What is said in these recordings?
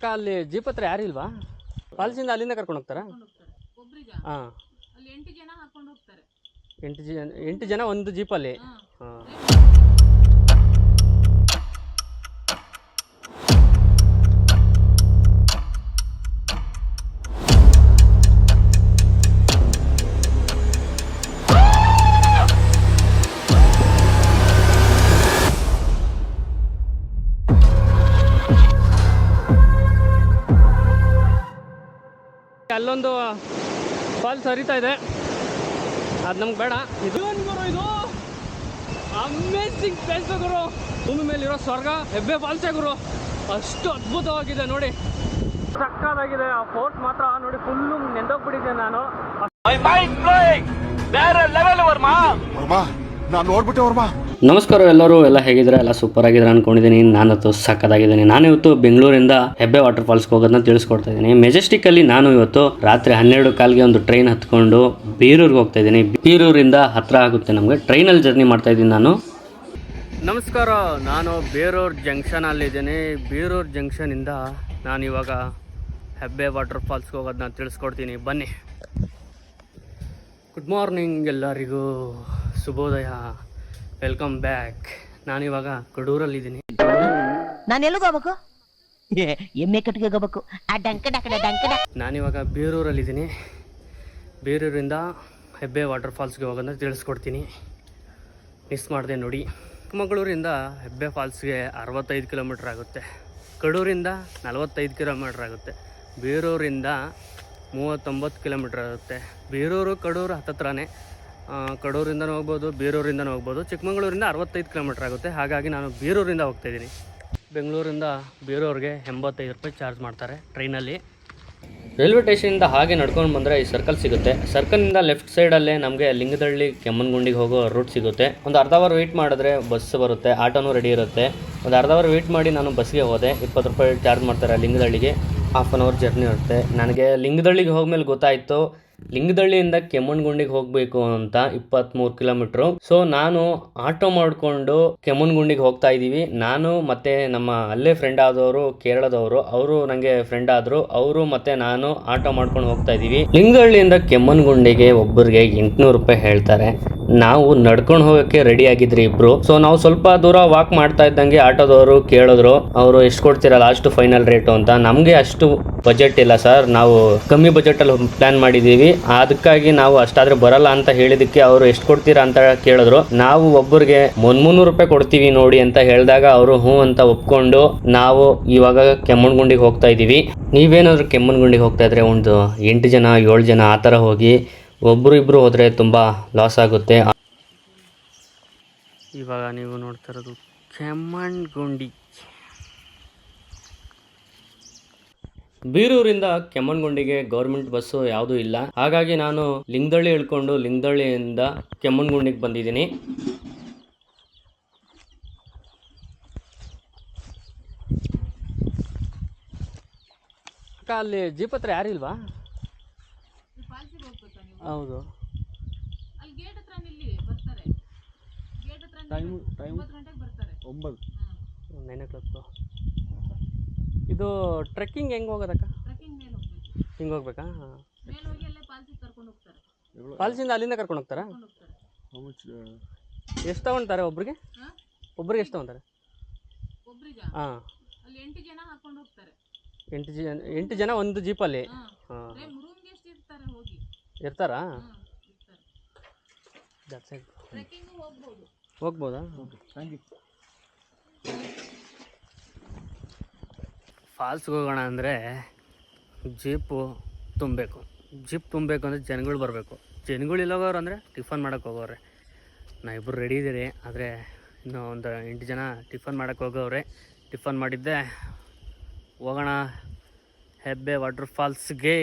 ಅಕ್ಕ ಅಲ್ಲಿ ಜೀಪ್ ಹತ್ರ ಯಾರಿಲ್ವಾ ಕಾಲೇಜಿಂದ ಅಲ್ಲಿಂದ ಕರ್ಕೊಂಡು ಹೋಗ್ತಾರಾ? ಹಾಂ. ಎಂಟು ಜನ ಎಂಟು ಜನ ಒಂದು ಜೀಪಲ್ಲಿ? ಹಾ. ಅಲ್ಲೊಂದು ಫಾಲ್ಸ್ ಹರಿತಾ ಇದೆ. ಅದು ನಮ್ಗೆ ಬೇಡ. ಇದು ಗುರು ಇದು ಅಮೇಸಿಂಗ್ ಪ್ಲೇಸ್ ಗುರು. ಭೂಮಿ ಮೇಲಿರೋ ಸ್ವರ್ಗ ಹೆಬ್ಬೆ ಫಾಲ್ಸೇ ಗುರು. ಅಷ್ಟು ಅದ್ಭುತವಾಗಿದೆ ನೋಡಿ. ಸಕ್ಕದಾಗಿದೆ ಆ ಫೋರ್ಟ್ ಮಾತ್ರ ನೋಡಿ ಫುಲ್ಲು ನೆಂದೋಗ್ಬಿಟ್ಟಿದ್ದೆ ನಾನು. ವರ್ಮಾ ನಾನು ನೋಡ್ಬಿಟ್ಟೆ ವರ್ಮಾ. ನಮಸ್ಕಾರ ಎಲ್ಲರೂ, ಎಲ್ಲ ಹೇಗಿದ್ರೆ ಎಲ್ಲ ಸೂಪರ್ ಆಗಿದ್ರೆ ಅನ್ಕೊಂಡಿದ್ದೀನಿ ನಾನಂತೂ ಸಕ್ಕದಾಗಿದ್ದೀನಿ ನಾನು ಇವತ್ತು ಬೆಂಗಳೂರಿಂದ ಹೆಬ್ಬೆ ವಾಟರ್ ಫಾಲ್ಸ್ಗೆ ಹೋಗೋದನ್ನ ತಿಳಿಸ್ಕೊಡ್ತಾ ಇದ್ದೀನಿ. ಮೆಜೆಸ್ಟಿಕ್ ಅಲ್ಲಿ ನಾನು ಇವತ್ತು ರಾತ್ರಿ ಹನ್ನೆರಡು ಕಾಲ್ಗೆ ಒಂದು ಟ್ರೈನ್ ಹತ್ಕೊಂಡು ಬೀರೂರ್ಗೆ ಹೋಗ್ತಾ ಇದ್ದೀನಿ. ಬೀರೂರಿಂದ ಹತ್ರ ಆಗುತ್ತೆ ನಮಗೆ. ಟ್ರೈನಲ್ಲಿ ಜರ್ನಿ ಮಾಡ್ತಾ ಇದ್ದೀನಿ ನಾನು. ನಮಸ್ಕಾರ. ನಾನು ಬೇರೂರ್ ಜಂಕ್ಷನ್ ಅಲ್ಲಿದ್ದೀನಿ ಬೀರೂರ್ ಜಂಕ್ಷನ್ ಇಂದ ನಾನು ಇವಾಗ ಹೆಬ್ಬೆ ವಾಟರ್ ಫಾಲ್ಸ್ಗೆ ಹೋಗೋದನ್ನ ತಿಳಿಸ್ಕೊಡ್ತೀನಿ. ಬನ್ನಿ. ಗುಡ್ ಮಾರ್ನಿಂಗ್ ಎಲ್ಲರಿಗೂ. ಶುಭೋದಯ. ವೆಲ್ಕಮ್ ಬ್ಯಾಕ್ ನಾನಿವಾಗ ಕಡೂರಲ್ಲಿದ್ದೀನಿ. ನಾನು ಎಲ್ಲಿಗೆ ಹೋಗ್ಬೇಕು? ಎಮ್ಮೆ ಕಟ್ಟಿಗೆ ಹೋಗ್ಬೇಕು. ಆ ಡಂಕ ಡಕಡ ಡಂಕ ಡಕ್. ನಾನಿವಾಗ ಬೀರೂರಲ್ಲಿದ್ದೀನಿ. ಬೀರೂರಿಂದ ಹೆಬ್ಬೆ ವಾಟರ್ ಫಾಲ್ಸ್ಗೆ ಹೋಗೋದನ್ನ ತಿಳಿಸ್ಕೊಡ್ತೀನಿ. ಮಿಸ್ ಮಾಡಿದೆ ನೋಡಿ. ಚಿಕ್ಕಮಗಳೂರಿಂದ ಹೆಬ್ಬೆ ಫಾಲ್ಸ್ಗೆ ಅರವತ್ತೈದು ಕಿಲೋಮೀಟ್ರ್ ಆಗುತ್ತೆ. ಕಡೂರಿಂದ ನಲವತ್ತೈದು ಕಿಲೋಮೀಟ್ರ್ ಆಗುತ್ತೆ. ಬೀರೂರಿಂದ ಮೂವತ್ತೊಂಬತ್ತು ಕಿಲೋಮೀಟ್ರ್ ಆಗುತ್ತೆ. ಬೀರೂರು ಕಡೂರು ಹತ್ತತ್ರನೇ ಕಡೂರಿಂದನೂ ಹೋಗ್ಬೋದು, ಬೀರೂರಿಂದನೂ ಹೋಗ್ಬೋದು. ಚಿಕ್ಕಮಗಳೂರಿಂದ ಅರವತ್ತೈದು ಕಿಲೋಮೀಟ್ರ್ ಆಗುತ್ತೆ. ಹಾಗಾಗಿ ನಾನು ಬೀರೂರಿಂದ ಹೋಗ್ತಾಯಿದ್ದೀನಿ ಬೆಂಗಳೂರಿಂದ ಬೀರೂರಿಗೆ ಎಂಬತ್ತೈದು ರೂಪಾಯಿ ಚಾರ್ಜ್ ಮಾಡ್ತಾರೆ ಟ್ರೈನಲ್ಲಿ. ರೈಲ್ವೆ ಸ್ಟೇಷನಿಂದ ಹಾಗೆ ನಡ್ಕೊಂಡು ಬಂದರೆ ಈ ಸರ್ಕಲ್ ಸಿಗುತ್ತೆ. ಸರ್ಕಲ್ನಿಂದ ಲೆಫ್ಟ್ ಸೈಡಲ್ಲೇ ನಮಗೆ ಲಿಂಗದಳ್ಳಿ, ಕೆಮ್ಮನಗುಂಡಿಗೆ ಹೋಗೋ ರೂಟ್ ಸಿಗುತ್ತೆ. ಒಂದು ಅರ್ಧ ಅವರ್ ವೆಯ್ಟ್ ಮಾಡಿದ್ರೆ ಬಸ್ ಬರುತ್ತೆ, ಆಟೋನೂ ರೆಡಿ ಇರುತ್ತೆ. ಒಂದು ಅರ್ಧ ಅವರ್ ವೆಯ್ಟ್ ಮಾಡಿ ನಾನು ಬಸ್ಗೆ ಹೋದೆ. ಇಪ್ಪತ್ತು ರೂಪಾಯಿ ಚಾರ್ಜ್ ಮಾಡ್ತಾರೆ ಲಿಂಗದಳ್ಳಿಗೆ. ಹಾಫ್ ಆನ್ ಅವರ್ ಜರ್ನಿ ಇರುತ್ತೆ. ನನಗೆ ಲಿಂಗದಳ್ಳಿಗೆ ಹೋದ್ಮೇಲೆ ಗೊತ್ತಾಯಿತು ಲಿಂಗದಳ್ಳಿಯಿಂದ ಕೆಮ್ಮಣ್ಗುಂಡಿಗೆ ಹೋಗಬೇಕು ಅಂತ ಇಪ್ಪತ್ತ್ಮೂರು ಕಿಲೋಮೀಟ್ರು. ಸೊ ನಾನು ಆಟೋ ಮಾಡಿಕೊಂಡು ಕೆಮ್ಮಣ್ಗುಂಡಿಗೆ ಹೋಗ್ತಾ ಇದ್ದೀವಿ. ನಾನು ಮತ್ತೆ ನಮ್ಮ ಅಲ್ಲೇ ಫ್ರೆಂಡ್ ಆದವರು, ಕೇರಳದವರು, ಅವರು ನನಗೆ ಫ್ರೆಂಡ್ ಆದರು. ಅವರು ಮತ್ತೆ ನಾನು ಆಟೋ ಮಾಡ್ಕೊಂಡು ಹೋಗ್ತಾ ಇದ್ದೀವಿ. ಲಿಂಗದಳ್ಳಿಯಿಂದ ಕೆಮ್ಮಣ್ಗುಂಡಿಗೆ ಒಬ್ಬರಿಗೆ ಎಂಟುನೂರು ರೂಪಾಯಿ ಹೇಳ್ತಾರೆ. ನಾವು ನಡ್ಕೊಂಡು ಹೋಗಕ್ಕೆ ರೆಡಿ ಆಗಿದ್ರಿ ಇಬ್ರು. ಸೊ ನಾವು ಸ್ವಲ್ಪ ದೂರ ವಾಕ್ ಮಾಡ್ತಾ ಇದ್ದಂಗೆ ಆಟೋದವರು ಕೇಳಿದ್ರು. ಅವರು ಎಷ್ಟು ಕೊಡ್ತೀರಾ ಲಾಸ್ಟ್ ಫೈನಲ್ ರೇಟು ಅಂತ. ನಮಗೆ ಅಷ್ಟು ಬಜೆಟ್ ಇಲ್ಲ ಸರ್ ನಾವು ಕಮ್ಮಿ ಬಜೆಟಲ್ಲಿ ಪ್ಲಾನ್ ಮಾಡಿದ್ದೀವಿ. ಅದಕ್ಕಾಗಿ ನಾವು ಅಷ್ಟಾದ್ರೆ ಬರಲ್ಲ ಅಂತ ಹೇಳಿದಕ್ಕೆ ಅವರು ಎಷ್ಟು ಕೊಡ್ತೀರಾ ಅಂತ ಕೇಳಿದ್ರು. ನಾವು ಒಬ್ಬರಿಗೆ ಮುನ್ನೂರು ರೂಪಾಯಿ ಕೊಡ್ತೀವಿ ನೋಡಿ ಅಂತ ಹೇಳಿದಾಗ ಅವರು ಹ್ಞೂ ಅಂತ ಒಪ್ಕೊಂಡು ನಾವು ಇವಾಗ ಕೆಮ್ಮಣ್ಣಗುಂಡಿಗೆ ಹೋಗ್ತಾ ಇದ್ದೀವಿ. ನೀವೇನಾದರೂ ಕೆಮ್ಮಣ್ಣಗುಂಡಿಗೆ ಹೋಗ್ತಾ ಇದ್ರೆ ಒಂದು ಎಂಟು ಜನ, ಏಳು ಜನ ಆ ಥರ ಹೋಗಿ ಒಬ್ಬರು ಇಬ್ಬರು ಹೋದರೆ ತುಂಬ ಲಾಸ್ ಆಗುತ್ತೆ. ಇವಾಗ ನೀವು ನೋಡ್ತಾ ಇರೋದು ಕೆಮ್ಮಣ್ಣಗುಂಡಿ. ಬೀರೂರಿಂದ ಕೆಮ್ಮಣ್ಣಗುಂಡಿಗೆ ಗೌರ್ಮೆಂಟ್ ಬಸ್ಸು ಯಾವುದೂ ಇಲ್ಲ. ಹಾಗಾಗಿ ನಾನು ಲಿಂಗದಳ್ಳಿ ಇಳ್ಕೊಂಡು ಲಿಂಗದಳ್ಳಿಯಿಂದ ಕೆಮ್ಮಣ್ಣಗುಂಡಿಗೆ ಬಂದಿದ್ದೀನಿ. ಅಕ್ಕ ಅಲ್ಲಿ ಜೀಪ್ ಹತ್ರ ಯಾರಿಲ್ವಾ ಹೌದು. ಅಲ್ಲಿ ಗೇಟ್ ಹತ್ರ ನಿಲ್ಲಿ ಬರ್ತಾರೆ. ಗೇಟ್ ಹತ್ರ Time- time- ಒಂಬತ್ತು ಗಂಟೆಗೆ ಬರ್ತಾರೆ. ಒಂಬತ್ತು. ಹಾ ನೈನ್ ಓ ಇದು ಟ್ರೆಕ್ಕಿಂಗ್ ಹೆಂಗೆ ಹೋಗೋದಕ್ಕ? ಟ್ರೆಕ್ಕಿಂಗ್ ಮೇಲೆ ಹೋಗ್ಬೇಕು. ಹಿಂಗೆ ಹೋಗ್ಬೇಕಾ? ಹಾಂ. ಮೇಲೆ ಹೋಗಿ ಅಲ್ಲೇ ಫಾಲ್ಸಿಗೆ ಕರ್ಕೊಂಡು ಹೋಗ್ತಾರೆ. ಫಾಲ್ಸಿಂದ ಅಲ್ಲಿಂದ ಕರ್ಕೊಂಡು ಹೋಗ್ತಾರಾ? ಕರ್ಕೊಂಡು ಹೋಗ್ತಾರೆ. ಎಷ್ಟು ತಗೊಂತಾರೆ ಒಬ್ರಿಗೆ? ಹಾ? ಒಬ್ರಿಗೆ ಎಷ್ಟು ತಗೊಂತಾರೆ? ಒಬ್ರಿಗ? ಹಾಂ. ಅಲ್ಲಿ ಎಂಟು ಜನ ಹಾಕೊಂಡು ಹೋಗ್ತಾರೆ. ಎಂಟು ಜನ ಎಂಟು ಜನ ಒಂದು ಜೀಪಲ್ಲಿ? ಹಾ. ಹಾಂ. ರೂಮ್ಗೆ ಎಷ್ಟು ಇರ್ತಾರೆ ಹೋಗಿ. ಇರ್ತಾರಾ? ಹೋಗ್ಬೋದು. ಫಾಲ್ಸ್ಗೆ ಹೋಗೋಣ ಅಂದರೆ ಜೀಪು ತುಂಬಬೇಕು. ಜೀಪ್ ತುಂಬಬೇಕು ಅಂದರೆ ಜನಗಳು ಬರಬೇಕು. ಜನಗಳು ಇಲ್ಲ ಹೋಗೋರು ಅಂದರೆ ಟಿಫನ್ ಮಾಡೋಕೆ ಹೋಗೋರೆ ನಾ ಇಬ್ಬರು ರೆಡಿ ಇದ್ದೀರಿ ಆದರೆ ಇನ್ನೂ ಒಂದು ಎಂಟು ಜನ ಟಿಫನ್ ಮಾಡೋಕೆ ಹೋಗೋವ್ರೆ. ಟಿಫನ್ ಮಾಡಿದ್ದೆ. ಹೋಗೋಣ. ಹೆಬ್ಬೆ ವಾಟರ್ ಫಾಲ್ಸ್ಗೆ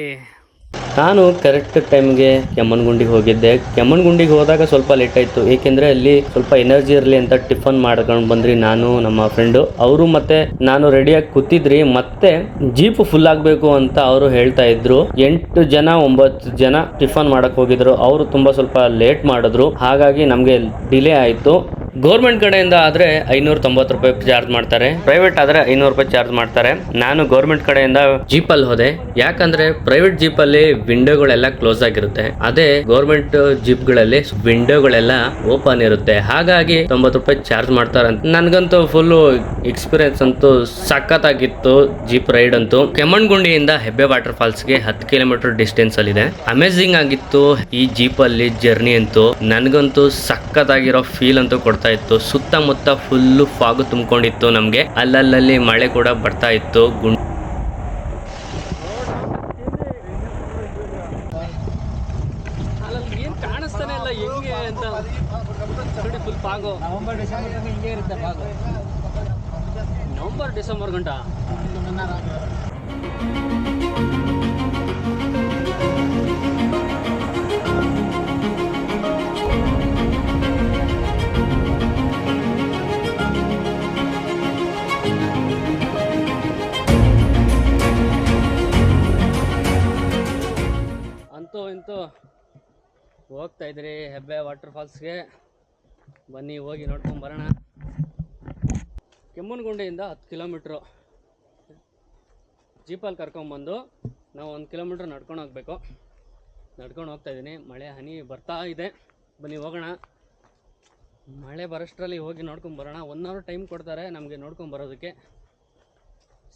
ನಾನು ಕರೆಕ್ಟ್ ಟೈಮ್ಗೆ ಕೆಮ್ಮನಗುಂಡಿಗೆ ಹೋಗಿದ್ದೆ. ಕೆಮ್ಮನಗುಂಡಿಗೆ ಹೋದಾಗ ಸ್ವಲ್ಪ ಲೇಟ್ ಆಯಿತು. ಏಕೆಂದರೆ ಅಲ್ಲಿ ಸ್ವಲ್ಪ ಎನರ್ಜಿ ಇರಲಿ ಅಂತ ಟಿಫನ್ ಮಾಡ್ಕೊಂಡು ಬಂದ್ರಿ ನಾನು, ನಮ್ಮ ಫ್ರೆಂಡು ಅವರು ಮತ್ತೆ ನಾನು ರೆಡಿಯಾಗಿ ಕೂತಿದ್ರಿ. ಮತ್ತೆ ಜೀಪ್ ಫುಲ್ ಆಗಬೇಕು ಅಂತ ಅವರು ಹೇಳ್ತಾ ಇದ್ರು. ಎಂಟು ಜನ, ಒಂಬತ್ತು ಜನ ಟಿಫನ್ ಮಾಡಕ್ ಹೋಗಿದ್ರು. ಅವರು ತುಂಬ ಸ್ವಲ್ಪ ಲೇಟ್ ಮಾಡಿದ್ರು. ಹಾಗಾಗಿ ನಮಗೆ ಡಿಲೇ ಆಯಿತು. ಗೌರ್ಮೆಂಟ್ ಕಡೆಯಿಂದ ಆದರೆ ಐನೂರ ತೊಂಬತ್ತು ರೂಪಾಯಿ ಚಾರ್ಜ್ ಮಾಡ್ತಾರೆ. ಪ್ರೈವೇಟ್ ಆದರೆ ಐನೂರು ರೂಪಾಯಿ ಚಾರ್ಜ್ ಮಾಡ್ತಾರೆ. ನಾನು ಗೌರ್ಮೆಂಟ್ ಕಡೆಯಿಂದ ಜೀಪಲ್ಲಿ ಹೋದೆ. ಯಾಕಂದ್ರೆ ಪ್ರೈವೇಟ್ ಜೀಪಲ್ಲಿ ವಿಂಡೋಗಳೆಲ್ಲ ಕ್ಲೋಸ್ ಆಗಿರುತ್ತೆ. ಅದೇ ಗೌರ್ಮೆಂಟ್ ಜೀಪ್ಗಳಲ್ಲಿ ವಿಂಡೋಗಳೆಲ್ಲ ಓಪನ್ ಇರುತ್ತೆ. ಹಾಗಾಗಿ ತೊಂಬತ್ತು ರೂಪಾಯಿ ಚಾರ್ಜ್ ಮಾಡ್ತಾರೆ ಅಂತ. ನನಗಂತೂ ಫುಲ್ಲು ಎಕ್ಸ್ಪೀರಿಯನ್ಸ್ ಅಂತೂ ಸಖತ್ತಾಗಿತ್ತು ಜೀಪ್ ರೈಡ್ ಅಂತೂ. ಕೆಮ್ಮಣ್ಗುಂಡಿಯಿಂದ ಹೆಬ್ಬೆ ವಾಟರ್ ಫಾಲ್ಸ್ಗೆ ಹತ್ತು ಕಿಲೋಮೀಟರ್ ಡಿಸ್ಟೆನ್ಸ್ ಅಲ್ಲಿ ಇದೆ ಅಮೇಝಿಂಗ್ ಆಗಿತ್ತು ಈ ಜೀಪ್ ಅಲ್ಲಿ ಜರ್ನಿ ಅಂತೂ. ನನಗಂತೂ ಸಖತ್ತಾಗಿರೋ ಫೀಲ್ ಅಂತೂ ಕೊಡ್ತಾ ಇತ್ತು. ಸುತ್ತಮುತ್ತ ಫುಲ್ಲು ಫಾಗು ತುಂಬಿಕೊಂಡಿತ್ತು ನಮಗೆ. ಅಲ್ಲಲ್ಲಿ ಮಳೆ ಕೂಡ ಬರ್ತಾ ಇತ್ತು. ಗುಂಡ್ ನವಂಬರ್ ಡಿಸೆಂಬರ್ ಗಂಟ. ಅಂತೂ. ಇಂತೂ ಹೋಗ್ತಾ ಇದ್ರಿ ಹೆಬ್ಬೆ ವಾಟರ್ ಫಾಲ್ಸ್ಗೆ ಬನ್ನಿ, ಹೋಗಿ ನೋಡ್ಕೊಂಡು ಬರೋಣ. ಕೆಮ್ಮನಗುಂಡಿಯಿಂದ ಹತ್ತು ಕಿಲೋಮೀಟ್ರು ಜೀಪಲ್ಲಿ ಕರ್ಕೊಂಬಂದು ನಾವು ಒಂದು ಕಿಲೋಮೀಟ್ರ್ ನಡ್ಕೊಂಡು ಹೋಗ್ಬೇಕು. ನಡ್ಕೊಂಡು ಹೋಗ್ತಾ ಇದ್ದೀನಿ. ಮಳೆ, ಹನಿ ಬರ್ತಾ ಇದೆ. ಬನ್ನಿ, ಹೋಗೋಣ. ಮಳೆ ಬರೋಷ್ಟರಲ್ಲಿ ಹೋಗಿ ನೋಡ್ಕೊಂಡು ಬರೋಣ. ಒನ್ ಅವರ್ ಟೈಮ್ ಕೊಡ್ತಾರೆ ನಮಗೆ ನೋಡ್ಕೊಂಡು ಬರೋದಕ್ಕೆ.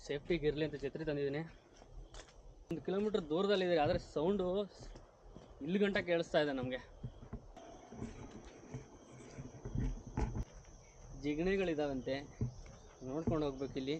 ಸೇಫ್ಟಿಗೆ ಇರಲಿ ಅಂತ ಛತ್ರಿ ತಂದಿದ್ದೀನಿ. ಒಂದು ಕಿಲೋಮೀಟ್ರ್ ದೂರದಲ್ಲಿದೆ ಆದರೆ ಸೌಂಡು ಇಲ್ಲಿ ಗಂಟ ಕೇಳಿಸ್ತಾ ಇದೆ ನಮಗೆ. ಜಿಗಣೆಗಳಿದಾವಂತೆ, ನೋಡ್ಕೊಂಡು ಹೋಗ್ಬೇಕು ಇಲ್ಲಿ.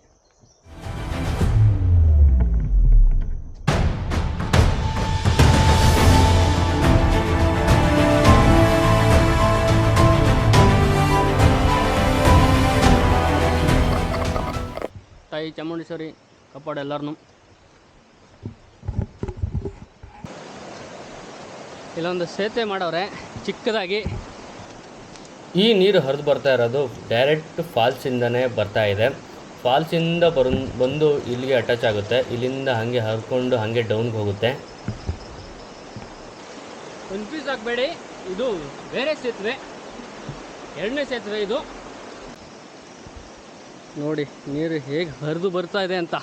ತಾಯಿ ಚಾಮುಂಡೇಶ್ವರಿ ಕಾಪಾಡು ಎಲ್ಲರನ್ನು ಇಲ್ಲೊಂದು ಸೇತುವೆ ಮಾಡವ್ರೆ ಚಿಕ್ಕದಾಗಿ. ಈ ನೀರು ಹರಿದು ಬರ್ತಾ ಇರೋದು ಡೈರೆಕ್ಟ್ ಫಾಲ್ಸಿಂದನೇ ಬರ್ತಾ ಇದೆ. ಫಾಲ್ಸಿಂದ ಬರು ಬಂದು ಇಲ್ಲಿಗೆ ಅಟ್ಯಾಚ್ ಆಗುತ್ತೆ. ಇಲ್ಲಿಂದ ಹಾಗೆ ಹರ್ಕೊಂಡು ಹಾಗೆ ಡೌನ್ಗೆ ಹೋಗುತ್ತೆ. ಕನ್ಫ್ಯೂಸ್ ಆಗಬೇಡಿ ಇದು ಬೇರೆ ಸೇತುವೆ. ಎರಡನೇ ಸೇತುವೆ ಇದು. ನೋಡಿ ನೀರು ಹೇಗೆ ಹರಿದು ಬರ್ತಾ ಇದೆ ಅಂತ.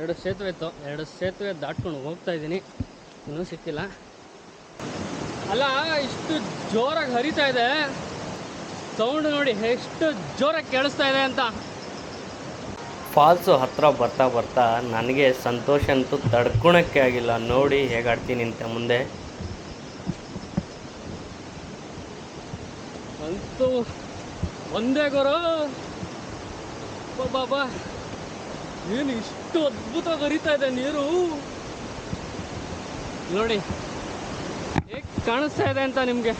ಎರಡು ಸೇತುವೆ ಇತ್ತು. ಎರಡು ಸೇತುವೆ ದಾಟ್ಕೊಂಡು ಹೋಗ್ತಾ ಇದ್ದೀನಿ. ಇನ್ನೂ ಸಿಕ್ಕಿಲ್ಲ. ಅಲ್ಲ ಇಷ್ಟು ಜೋರಾಗಿ ಹರಿತಾ ಇದೆ. ಸೌಂಡ್ ನೋಡಿ ಎಷ್ಟು ಜೋರಾಗಿ ಕೇಳಿಸ್ತಾ ಇದೆ ಅಂತ. ಫಾಲ್ಸು ಹತ್ರ ಬರ್ತಾ ಬರ್ತಾ ನನಗೆ ಸಂತೋಷ ಅಂತೂ ತಡ್ಕೊಳಕ್ಕೆ ಆಗಿಲ್ಲ. ನೋಡಿ ಹೇಗಾಡ್ತೀನಿ ಅಂತ ಮುಂದೆ. ಅಂತೂ ಒಂದೇ ಗುರು. ಬಾಬಾ ಏನು ಇಷ್ಟು ಅದ್ಭುತವಾಗಿ ಹರಿತಾ ಇದೆ ನೀರು? ನೋಡಿ. ಹೇಗೆ ಕಾಣಿಸ್ತಾ ಇದೆ ಅಂತ ನಿಮಗೆ?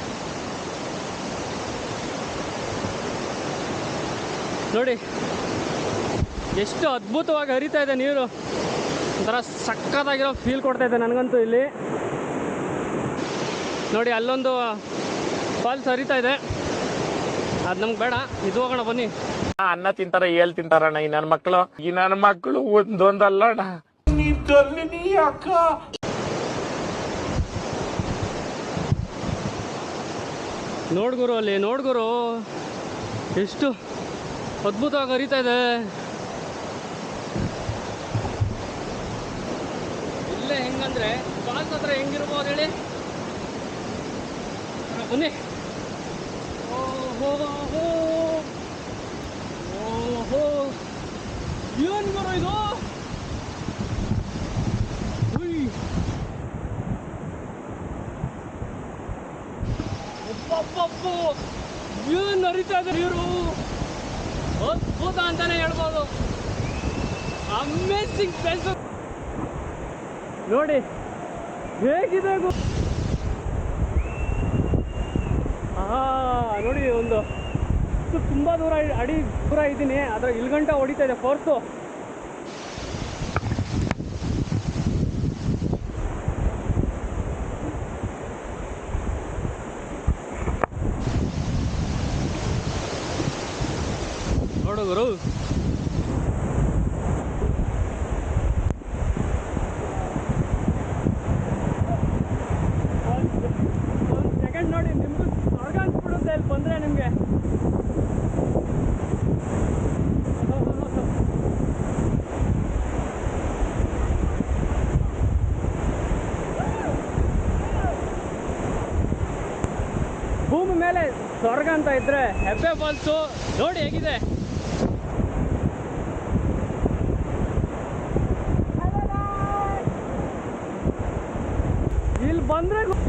ನೋಡಿ. ಎಷ್ಟು ಅದ್ಭುತವಾಗಿ ಹರಿತಾ ಇದೆ ನೀರು. ಒಂಥರ ಸಕ್ಕತ್ತಾಗಿರೋ ಫೀಲ್ ಕೊಡ್ತಾ ಇದೆ ನನಗಂತೂ ಇಲ್ಲಿ. ನೋಡಿ, ಅಲ್ಲೊಂದು ಫಾಲ್ಸ್ ಹರಿತಾ ಇದೆ. ಅದು ನಮ್ಗೆ ಬೇಡ. ಇದು ಹೋಗೋಣ, ಬನ್ನಿ. ಅನ್ನ ತಿಂತಾರ ಏಳ್ ತಿಂತಾರಣ್ಣ ಈ ನನ್ ಮಕ್ಳು. ಈ ನನ್ ಮಕ್ಳು ಒಂದೊಂದಲ್ಲ ಅಣ್ಣ ನೋಡ್ಗುರು ಅಲ್ಲಿ ನೋಡ್ಗುರು ಎಷ್ಟು ಅದ್ಭುತವಾಗಿ ಹರಿತಾ ಇದೆ. ಇಲ್ಲೇ ಹೆಂಗಂದ್ರೆ ಫಾಲ್ಸ್ ಹತ್ರ ಹೆಂಗಿರ್ಬೋದು ಹೇಳಿ? ಬನ್ನಿ. ಓ ಹೋ ಓಹೋ. ಏನ್ ಗುರು ಇದು? ಉಯ್. ಅಬ್ಬಬ್ಬಬ್ಬೋ! ನರಿತಾ ಹರಿತಾ ಇದೆ ನೀರು ಅದ್ಭುತ ಅಂತಾನೆ ಹೇಳ್ಬೋದು. ಅಮೇಸಿಂಗ್ ಪ್ಲೇಸ್ ನೋಡಿ, ಹೇಗಿದೆ ಆ, ನೋಡಿ ಒಂದು. ತುಂಬಾ ದೂರ ಅಡಿ ದೂರ ಇದ್ದೀನಿ. ಅದ್ರ ಇಲ್ಗಂಟ ಹೊಡಿತಾ ಇದೆ ಫೋರ್ಸು ನೋಡು ಗುರು. ಸೆಕೆಂಡ್ ನೋಡಿ ನಿಮಗೂ ಅಂತ ಅನ್ಸ್ಬಿಡುತ್ತೆ ಇಲ್ಲಿ ಬಂದರೆ ನಿಮಗೆ ಭೂಮಿ ಮೇಲೆ ಸ್ವರ್ಗ ಅಂತ ಇದ್ರೆ ಹೆಬ್ಬೆ ಫಾಲ್ಸು ನೋಡಿ ಹೇಗಿದೆ.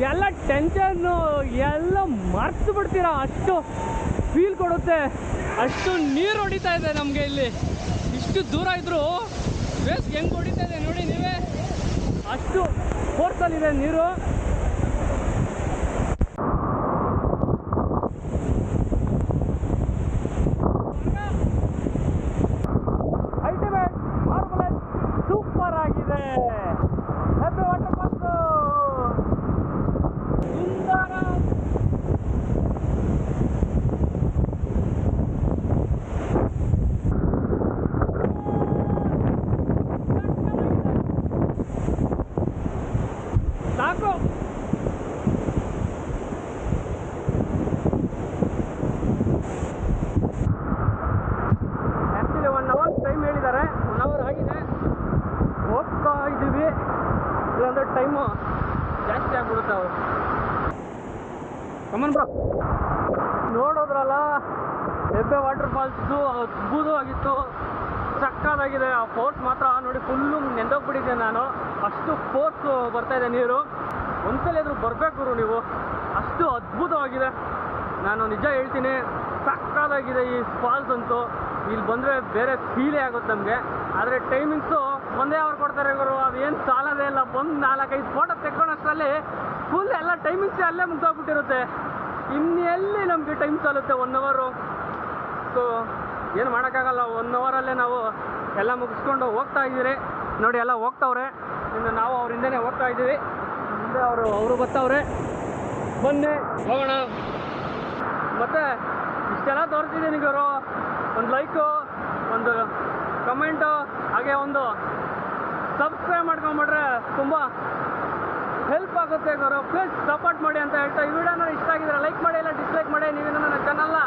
ಎಲ್ಲ ಟೆನ್ಷನ್ ಎಲ್ಲ ಮರ್ತು ಬಿಡ್ತೀರಾ? ಅಷ್ಟು ಫೀಲ್ ಕೊಡುತ್ತೆ. ಅಷ್ಟು ನೀರು ಹೊಡಿತಾ ಇದೆ ನಮಗೆ ಇಲ್ಲಿ. ಇಷ್ಟು ದೂರ ಇದ್ರು ಬೇಸ್ ಹೆಂಗೆ ಹೊಡಿತಾ ಇದೆ ನೋಡಿ ನೀವೇ. ಅಷ್ಟು ಫೋರ್ಸಲ್ಲಿದೆ ನೀರು ಅಲ್ಟಿಮೇಟ್ ಮಾರ್ಬಲ್ ಸೂಪರ್ ಆಗಿದೆ ಹ್ಯಾಪಿ ವಾಟರ್ ಪಾರ್ಕ್ ಸುಂದರ ಸಾಕು ಆ್ಯಕ್ಚುಲಿ ಒನ್ ಅವರ್ ಟೈಮ್ ಹೇಳಿದ್ದಾರೆ ಒನ್ ಅವರ್ ಆಗಿದೆ ಹೋಗ್ತಾ ಇದ್ದೀವಿ ಇಲ್ಲಾಂದ್ರೆ ಟೈಮು ಜಾಸ್ತಿ ಕಮನ್ ಬ್ರೋ ನೋಡೋದ್ರಲ್ಲ ಹೆಬ್ಬೆ ವಾಟರ್ ಫಾಲ್ಸು ಅದ್ಭುತವಾಗಿತ್ತು. ಸಕ್ಕತ್ತಾಗಿದೆ. ಆ ಫೋರ್ಸ್ ಮಾತ್ರ ನೋಡಿ ಫುಲ್ಲು ನೆಂದೋಗ್ಬಿಟ್ಟಿದ್ದೆ ನಾನು. ಅಷ್ಟು ಫೋರ್ಸ್ ಬರ್ತಾ ಇದೆ ನೀರು. ಒಂದ್ಸಲ ಎದುರು ಬರಬೇಕು ನೀವು. ಅಷ್ಟು ಅದ್ಭುತವಾಗಿದೆ. ನಾನು ನಿಜ ಹೇಳ್ತೀನಿ, ಸಕ್ಕತ್ತಾಗಿದೆ ಈ ಫಾಲ್ಸ್ ಅಂತೂ. ಇಲ್ಲಿ ಬಂದರೆ ಬೇರೆ ಫೀಲೇ ಆಗುತ್ತೆ ನಮಗೆ. ಆದರೆ ಟೈಮಿಂಗ್ಸು ಒಂದೇ ಅವರ್ ಕೊಡ್ತಾರೆ ಗುರು. ಅದೇನು ಸಾಲದೇ ಇಲ್ಲ. ಬಂದು ನಾಲ್ಕೈದು ಫೋಟೋ ತೆಕ್ಕೊಳಷ್ಟರಲ್ಲಿ ಫುಲ್ ಎಲ್ಲ ಟೈಮಿಂಗ್ಸ್ ಅಲ್ಲೇ ಮುಗ್ದೋಗ್ಬಿಟ್ಟಿರುತ್ತೆ ಇನ್ನೆಲ್ಲಿ ನಮಗೆ ಟೈಮ್ ಸಾಲುತ್ತೆ? ಒನ್ ಅವರು ಸೊ ಏನು ಮಾಡೋಕ್ಕಾಗಲ್ಲ. ಒನ್ ಅವರಲ್ಲೇ ನಾವು ಎಲ್ಲ ಮುಗಿಸ್ಕೊಂಡು ಹೋಗ್ತಾ ಇದ್ದೀರಿ. ನೋಡಿ, ಎಲ್ಲ ಹೋಗ್ತಾವ್ರೆ. ಇನ್ನು ನಾವು ಅವ್ರ ಹಿಂದೆನೇ ಹೋಗ್ತಾ ಇದ್ದೀವಿ. ಮುಂದೆ ಅವರು ಅವರು ಬರ್ತಾವ್ರೆ ಬನ್ನಿ. ಹೋಗೋಣ. ಮತ್ತೆ ಇಷ್ಟೆಲ್ಲ ತೋರಿಸಿದ್ದೀನಿ ಅವರು ಒಂದು ಲೈಕು ಒಂದು ಕಮೆಂಟು ಹಾಗೆ ಒಂದು ಸಬ್ಸ್ಕ್ರೈಬ್ ಮಾಡ್ಕೊಂಬಿಟ್ರೆ ತುಂಬ ಹೆಲ್ಪ್ ಆಗುತ್ತೆ ಗೌರವ್. ಪ್ಲೀಸ್ ಸಪೋರ್ಟ್ ಮಾಡಿ ಅಂತ ಹೇಳ್ತಾ ಈ ವಿಡಿಯೋನ ಇಷ್ಟ ಆಗಿದ್ರೆ ಲೈಕ್ ಮಾಡಿ, ಇಲ್ಲ ಡಿಸ್ಲೈಕ್ ಮಾಡಿ. ನೀವೇನೋ ನನ್ನ ಚಾನಲ್ನ